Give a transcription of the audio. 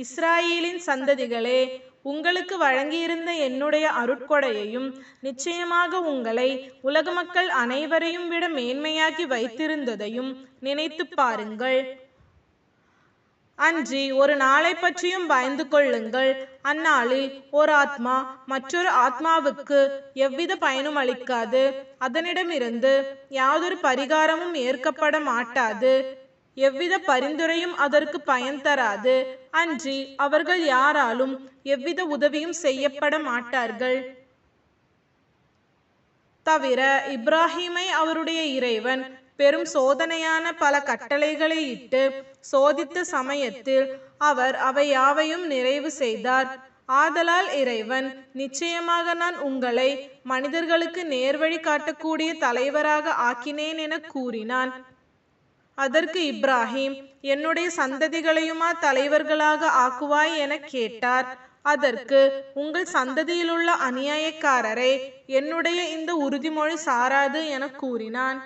இஸ்ராயேலின் சந்ததிகளே உங்களுக்கு வழங்கியிருந்த என்னுடைய அருட்கொடையையும் நிச்சயமாக உங்களை உலக மக்கள் அனைவரையும் விட மேன்மையாக்கி வைத்திருந்ததையும் நினைத்துப் பாருங்கள். அன்றி ஒரு நாளை பற்றியும் பயந்து கொள்ளுங்கள். அந்நாளில் ஒரு ஆத்மா மற்றொரு ஆத்மாவுக்கு எவ்வித பயனும் அளிக்காது. அதனிடமிருந்து யாதொரு பரிகாரமும் ஏற்கப்பட மாட்டாது. எவ்வித பரிந்துரையும் அதற்கு பயன் தராது. அன்றி அவர்கள் யாராலும் எவ்வித உதவியும் செய்யப்பட மாட்டார்கள். தவிர இப்ராஹிமை அவருடைய இறைவன் பெரும் சோதனையான பல கட்டளைகளை இட்டு சோதித்த சமயத்தில் அவர் அவை யாவையும் நிறைவு செய்தார். ஆதலால் இறைவன் நிச்சயமாக நான் உங்களை மனிதர்களுக்கு நேர்வழி காட்டக்கூடிய தலைவராக ஆக்கினேன் என கூறினான். அதற்கு இப்ராஹிம் என்னுடைய சந்ததிகளையுமா தலைவர்களாக ஆக்குவாய் என கேட்டார். அதற்கு உங்கள் சந்ததியிலுள்ள அநியாயக்காரரை என்னுடைய இந்த உறுதிமொழி சாராது என கூறினான்.